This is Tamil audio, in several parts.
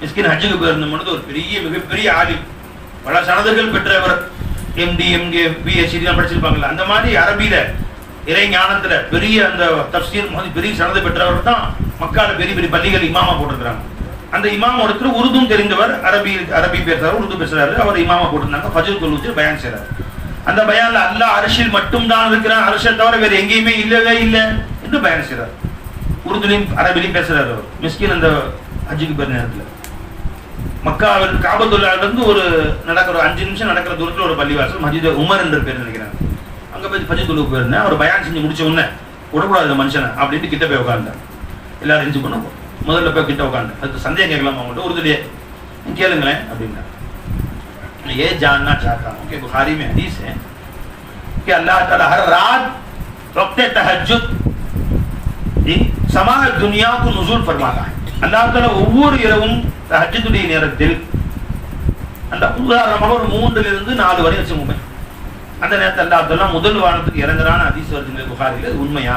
மிஸ்கின் ஹஜ்ஜுக்கு போயிருந்த பொழுது ஒரு பெரிய மிகப்பெரிய ஆலிம் பல சனதுகள் பெற்றவர். எம்டி எம்கே பிஎஸ்சி எல்லாம் படிச்சிருப்பாங்கல்ல. அந்த மாதிரி அரபியில இறை ஞானத்துல பெரிய அந்த தப்சீர் மாதிரி பெரிய சனது பெற்றவர் தான் மக்கால பெரிய பெரிய பள்ளிகள் இமாமா போட்டிருக்கிறாங்க. அந்த இமாம் ஒருத்தர் உருதும் தெரிந்தவர் அரபி அரபி பேசுறாரு உருது பேசுறாரு. அவர் இமாமா போட்டிருந்தாங்க. ஃபஜர் தொழுச்சு பயான் செய்றாரு. அந்த பயான்ல அல்லா அரசியல் மட்டும் தான் இருக்கிறான். அரசை தவிர வேற எங்கேயுமே இல்லவே இல்லை என்று பயான் செய்றாரு. உருதுலையும் அரபிலையும் பேசுறாரு அவர். மிஸ்கின் அந்த ஹஜ்ஜுக்கு பேர் நேரத்தில். மக்காவில் காபத்துல்லால இருந்து ஒரு நடக்கிற ஒரு அஞ்சு நிமிஷம் நடக்கிற தூரத்துல ஒரு பள்ளிவாசல் மஜித் உமர் என்ற பேர் நினைக்கிறேன் அங்க போய் பஜத்துலுக்கு போயிருந்தேன் அவர் பயான் செஞ்சு முடிச்ச உடனே விடக்கூடாது இந்த மனுஷனை அப்படின்ட்டு கிட்ட போய் உட்கார்ந்தேன் எல்லாரும் எரிஞ்சு பண்ண முதல்ல போய் கிட்ட உட்காந்து அதுக்கு சந்தேகம் கேட்கலாம் அவங்கள்ட்ட உறுதியே கேளுங்களேன் அப்படின்னா ये जानना चाहता हूँ कि बुखारी में हदीस है कि अल्लाह ताला हर रात वक्त तहज्जुद சமா துனியாவுக்கு நுசூல் ஃபர்மாதா அல்லாஹ் தாலா ஒவ்வொரு இரவும் தஹஜ்ஜுடைய நேரத்தில் அந்த உதாரணமாக ஒரு மூன்றுல இருந்து நாலு வரை வச்சுக்கோங்க அந்த நேரத்தில் அல்லாஹ் தாலா முதல் வானத்துக்கு இறங்குறான்னு ஹதீஸ் வருதுங்க புகாரில் அது உண்மையா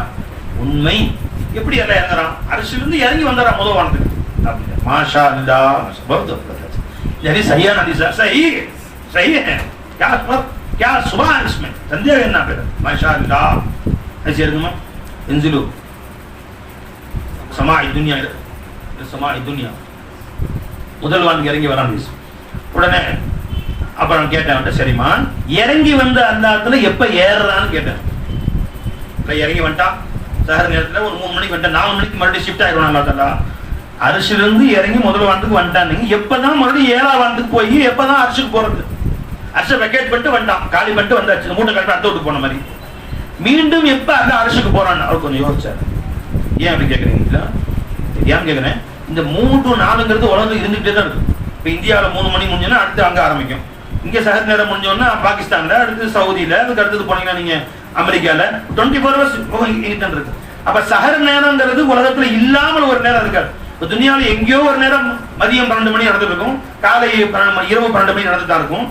உண்மை எப்படி எல்லாம் இறங்குறான் அரசிலிருந்து இறங்கி வந்துடுறான் முதல் வானத்துக்கு அப்படின்னு மாஷா அல்லா बहुत यानी सही है हदीस है सही है सही है क्या मतलब क्या सुबह है इसमें संदेह करना फिर माशाअल्लाह ऐसे இருக்குமா इंजिलो சமாய் துனியா சமாய் துனியா முதல் இறங்கி வரான். உடனே அப்புறம் கேட்டேன் அவன்கிட்ட சரிம்மா இறங்கி வந்த இடத்துல எப்ப ஏறுறான்னு கேட்டேன். இறங்கி வந்துட்டான். சகர நேரத்துல ஒரு மூணு மணிக்கு வந்துட்டேன். நாலு மணிக்கு மறுபடியும் ஷிஃப்ட் ஆயிடுவான் நல்லா தலா அரிசிலிருந்து இறங்கி முதல் வானத்துக்கு வந்துட்டானுங்க எப்பதான் மறுபடியும் ஏழாம் வாரத்துக்கு போய் எப்பதான் அரிசிக்கு போறது? அரிசை வெக்கேட் பண்ணிட்டு வந்துட்டான். காலி பண்ணிட்டு வந்தாச்சு. மூட்டை கரெக்டாக அடுத்த விட்டு போன மாதிரி. மீண்டும் எப்ப அந்த அரசுக்கு போறான்னு? அவர் கொஞ்சம் யோசிச்சாரு. ஏன் அப்படி கேக்குறீங்களா ஏன் கேட்குறேன் இந்த மூணு டு நாலுங்கிறது உலகம் இருந்துகிட்டே தான் இருக்கும் இப்போ இந்தியாவில் மூணு மணி முடிஞ்சோன்னா அடுத்து அங்கே ஆரம்பிக்கும். இங்கே சகர் நேரம் முடிஞ்சோன்னா பாகிஸ்தானில் அடுத்து சவுதியில அதுக்கு அடுத்தது போனீங்கன்னா நீங்கள் அமெரிக்காவில் டுவெண்ட்டி ஃபோர் ஹவர்ஸ் இங்கிட்ட இருக்கு. அப்போ சகர் நேரங்கிறது உலகத்தில் இல்லாமல் ஒரு நேரம் இருக்காது. இப்போ துணியாவில் எங்கேயோ ஒரு நேரம் மதியம் பன்னெண்டு மணி நடந்துருக்கும் காலை இரவு பன்னெண்டு மணி நடந்துட்டு தான் இருக்கும்.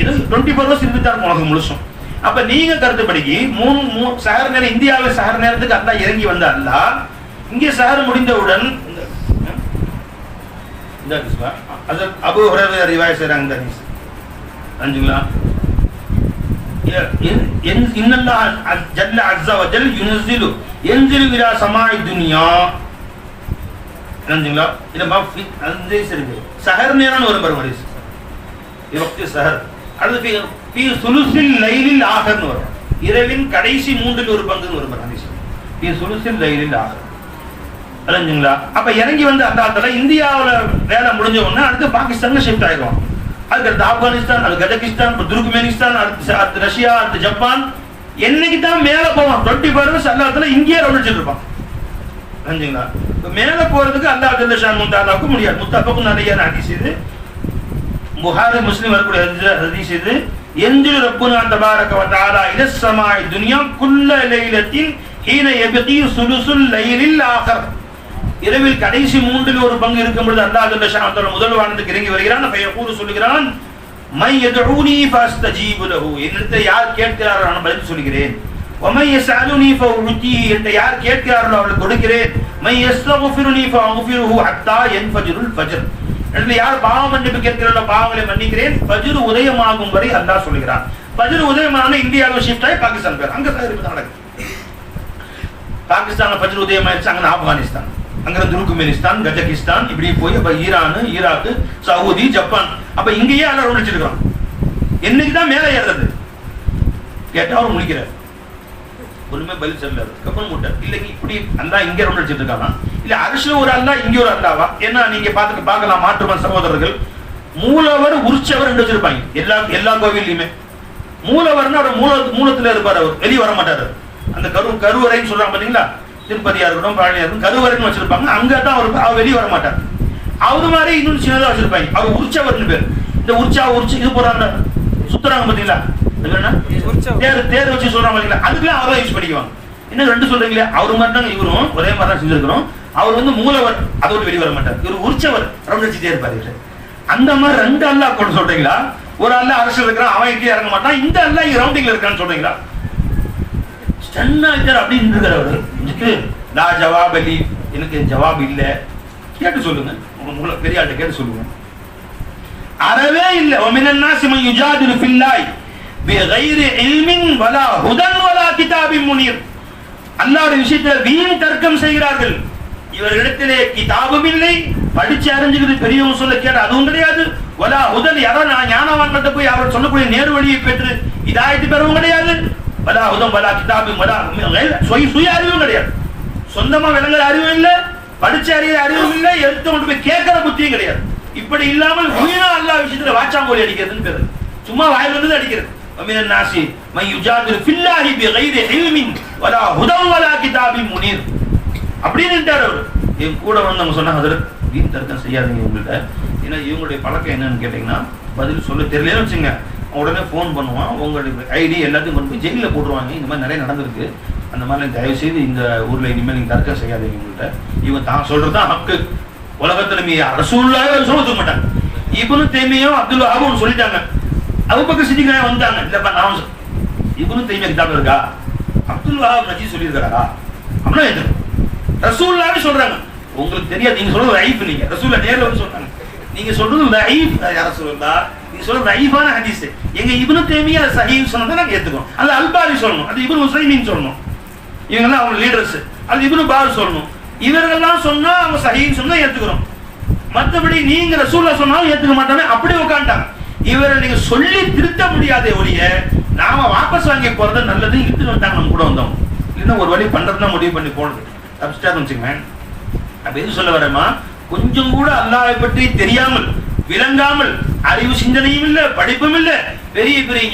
இது டுவெண்ட்டி ஃபோர் ஹவர்ஸ் இருந்துட்டு தான் இருக்கும் உலகம் முழுசும். அப்ப நீங்க கருத்துப்படிக்கு மூணு மூ சகர் நேரம் இந்தியாவில் சகர் நேரத்துக்கு அல்லா இறங்கி வந்த அல்லா இங்கே சகர் முடிந்தவுடன் இந்த- இந்த அபு ரிவாய் இந்த ஹதீஸ் அஞ்சுங்களா இன்னல்லாஹ் ஜல்ல அஸ்ஸ வ யுனஸிலு யன்சிலு இலா சமாஇ துன்யா அஞ்சுங்களா இல்ல பா அந்த இருக்கு சஹர் நேரம் வரும் பாருங்க ஹதீஸ் வக்தி சஹர் அடுத்து ஃபி ஃபி சுலுசில் லைலில் ஆகர்னு வரும் இரவின் கடைசி மூன்றில் ஒரு பங்குன்னு வரும் பாருங்க ஹதீஸ் ஃபி சுலுசில் லைலில் ஆகர் புரிஞ்சுங்களா அப்ப இறங்கி வந்து அந்த ஆத்துல இந்தியாவில் வேலை முடிஞ்ச உடனே அடுத்து பாகிஸ்தான்ல ஷிஃப்ட் ஆயிடும் அதுக்கடுத்து ஆப்கானிஸ்தான் அது கஜகிஸ்தான் அப்புறம் துருக்மெனிஸ்தான் அடுத்து அடுத்து ரஷ்யா அடுத்து ஜப்பான். என்னைக்கு தான் மேல போவான்? டுவெண்ட்டி ஃபோர் ஹவர்ஸ் அல்லாத்துல இங்கேயே ரவுண்டிட்டு இருப்பான். புரிஞ்சுங்களா இப்ப மேல போறதுக்கு அல்லாஹ் ஜல்லஷான் முத்தாலாவுக்கு முடியாது. முத்தாப்புக்கும் நிறைய ஹதீஸ் இது. புகாரி முஸ்லீம் வரக்கூடிய ஹதீஸ்- ஹதீஸ் இது. எந்திரு ரப்புனா தபாரக வ தஆலா இல ஸமாஇ துன்யா குல்ல லைலத்தின் ஹீன எபதி சுலுசுல் லைலில் ஆகர் இரவில் கடைசி மூன்றில் ஒரு பங்கு இருக்கும் பொழுது அல்லாஹ் ஜல்ல ஷானத்தோட முதல் வானத்துக்கு இறங்கி வருகிறான் அப்ப யகூல் சொல்லுகிறான் மை யதுஊனி ஃபஸ்தஜீபு லஹு என்னிடத்தில் யார் கேட்கிறாரோ நான் பதில் சொல்கிறேன் ومن يسألني فأعطيه என்ற யார் கேட்கிறார்களோ அவளுக்கு கொடுக்கிறேன் من يستغفرني فأغفره حتى ينفجر الفجر இடத்துல யார் பாவ மன்னிப்பு கேட்கிறாரோ பாவங்களை மன்னிக்கிறேன் ஃபஜ்ர் உதயமாகும் வரை அல்லாஹ் சொல்கிறான் ஃபஜ்ர் உதயமான இந்தியாவில் ஷிஃப்ட் ஆகி பாகிஸ்தான் பேர் அங்க தான் இருக்குது நடக்குது பாகிஸ்தான்ல ஃபஜ்ர் உதயமாயிருச்சு அங்க ஆப்கானிஸ்தான் அங்க துருக்குமெனிஸ்தான் கஜகிஸ்தான் இப்படி போய் அப்ப ஈரான் ஈராக்கு சவுதி ஜப்பான். அப்ப இங்கேயே அலர் முடிச்சிருக்கான் என்னைக்குதான் மேல மேலே ஏறுறது? கேட்டா அவர் முடிக்கிறார் ஒண்ணுமே பதில் சொல்லல. கப்பல் மூட்டை. இல்லைங்க இப்படி அல்லா இங்க ரவுண்ட் அடிச்சிட்டு இருக்கானா? இல்ல அரசுல ஒரு அல்லா இங்க ஒரு அல்லாவா ஏன்னா நீங்க பாத்துட்டு பார்க்கலாம் மாற்றுமன் சகோதரர்கள். மூலவர் உற்சவர் என்று வச்சிருப்பாங்க. எல்லா எல்லா கோவில்லையுமே. மூலவர்னா அவர் மூல மூலத்துல இருப்பார் அவர். வெளியே வர மாட்டார். அந்த கரு கருவறைன்னு சொல்றாங்க பாத்தீங்களா? திருப்பதியா இருக்கட்டும் பழனியா இருக்கட்டும் கருவறைன்னு வச்சிருப்பாங்க. அங்க தான் அவர் அவர் வெளியே வர மாட்டார் அவரு மாதிரி இன்னும் சின்னதா வச்சிருப்பாங்க. அவர் உற்சவர்னு பேர். இந்த உற்சா உற்ச இது போறாங்க சுத்துறாங்க அது? உற்சவர். தேர் தேர் வச்சு சொல்றாங்க பாத்தீங்களா? அதுக்குலாம் அவரை யூஸ் பண்ணிக்குவாங்க. என்ன ரெண்டு சொல்றீங்களே? அவர் மாதிரி தான் இவரும் ஒரே மாதிரி தான் செஞ்சிருக்கிறோம். அவர் வந்து மூலவர் அதோட வெளியே வர மாட்டார் இவர் உற்சவர். இருப்பாரு இவரு. அந்த மாதிரி ரெண்டு அல்லா கொண்டு சொல்றீங்களா? ஒரு அல்லா அரசு இருக்கிறான் அவன் எங்கேயும் இறங்க மாட்டான். இந்த அல்லா இங்க ரவுண்டிங்ல இருக்கான்னு சொல்றீங்களா? ஸ்டன்னா அப்படின்னு இருக்காரு அவரு நான் ஜவாப் அலி எனக்கு ஜவாப் இல்லை. கேட்டு சொல்லுங்க. உங்க மூல பெரிய ஆள்கிட்ட கேட்டு சொல்லுங்க அறவே இல்லை. ஒமினன் நாசி யுஜாதிரு யுஜாதிலு ஃபில்லாய் பிகைரி இல்மின் வலா ஹுதன் வலா கிதாபின் முனீர். அல்லாஹ்வுடைய விஷயத்துல வீண் தர்க்கம் செய்கிறார்கள். இவர்களிடத்திலே கிதாபும் இல்லை. படிச்சு அறிஞ்சுக்கிறது பெரியவங்க சொல்ல கேட்ட அதுவும் கிடையாது. வலா ஹுதன் யாரோ நான் ஞானவான்கிட்ட போய் அவர் சொல்லக்கூடிய நேரு வழியை பெற்று இதாயத்து பெறவும் கிடையாது. வலா ஹுதம் வலா கிதாபும் வலா சுய சுய அறிவும் கிடையாது சொந்தமா விளங்குற அறிவும் இல்ல படிச்ச அறிய அறிவும் இல்ல எடுத்து கொண்டு போய் கேட்கிற புத்தியும் கிடையாது இப்படி இல்லாமல் வீணா அல்லா விஷயத்துல வாச்சாங்கோலி அடிக்கிறதுன்னு பேரு சும்மா வாயில் வந்து அடிக்கிறது ومن الناس من يجادل في الله بغير علم ولا هدى ولا كتاب منير அப்படின்னுட்டார் அவர் என் கூட வந்தவங்க சொன்னாங்க அதில் வீண் தர்க்கம் செய்யாதீங்க உங்கள்கிட்ட ஏன்னா இவங்களுடைய பழக்கம் என்னன்னு கேட்டிங்கன்னா பதில் சொல்ல தெரியலன்னு வச்சுங்க உடனே ஃபோன் பண்ணுவான். உங்களுடைய ஐடி எல்லாத்தையும் கொண்டு போய் ஜெயிலில் போட்டுருவாங்க. இந்த மாதிரி நிறைய நடந்திருக்கு. அந்த மாதிரி தயவு செய்து இந்த ஊரில் இனிமேல் நீங்கள் தர்க்கம் செய்யாதீங்க உங்கள்கிட்ட இவங்க தான் சொல்கிறது தான் ஹக்கு. உலகத்தில் நீ அரசூல்லாவே சொல்ல மாட்டாங்க இவனு தேமையும் அப்துல் வஹாபும் சொல்லிட்டாங்க. அபுபக்கர் சித்திகா வந்தாங்க. இல்லைப்பா நான் சொ- இப்னு தைமியா கிதாப் இருக்கா? அப்துல் வஹாப் நஜி சொல்லியிருக்காரா? அப்படின்னா எது ரசூல்லாவே சொல்றாங்க. உங்களுக்கு தெரியாது. நீங்க சொல்றது ரைஃப் நீங்கள் ரசூல்லா நேரில் வந்து சொல்றாங்க. நீங்க சொல்றது ரைஃப் யார நீங்க சொல்றது ரைஃபான ஹதீஸ். எங்க இப்னு தைமியா சஹீஹ் சொன்னதை நாங்கள் ஏத்துக்கோம் அது அல்பாரி சொல்லணும். அது இப்னு உசைமீன் சொல்லணும். இவங்கெல்லாம் அவங்க லீடர்ஸ் அது இப்னு பார் சொல்லணும். இவர்கள்லாம் சொன்னா அவங்க சஹீஹ் சொன்னா ஏத்துக்கிறோம் மத்தபடி நீங்கள் ரசூல்லா சொன்னாலும் ஏத்துக்க மாட்டாங்க. அப்படி உட்காந்துட்டாங்க இவரை நீங்க சொல்லி திருத்த முடியாதே ஒழிய நாம வாபஸ் வாங்கி போகிறது நல்லது இழுத்து வந்தாங்க நம்ம கூட வந்தோம் இல்லைன்னா ஒரு வழி பண்றதுனா முடிவு பண்ணி போனது. தப்பிச்சிட்டா வச்சுக்கோங்க. அப்போ எது சொல்ல வரேம்மா? கொஞ்சம் கூட அல்லாவை பற்றி தெரியாமல் விளங்காமல் அறிவு சிந்தனையும் இல்ல படிப்பும் இல்ல. பெரிய பெரிய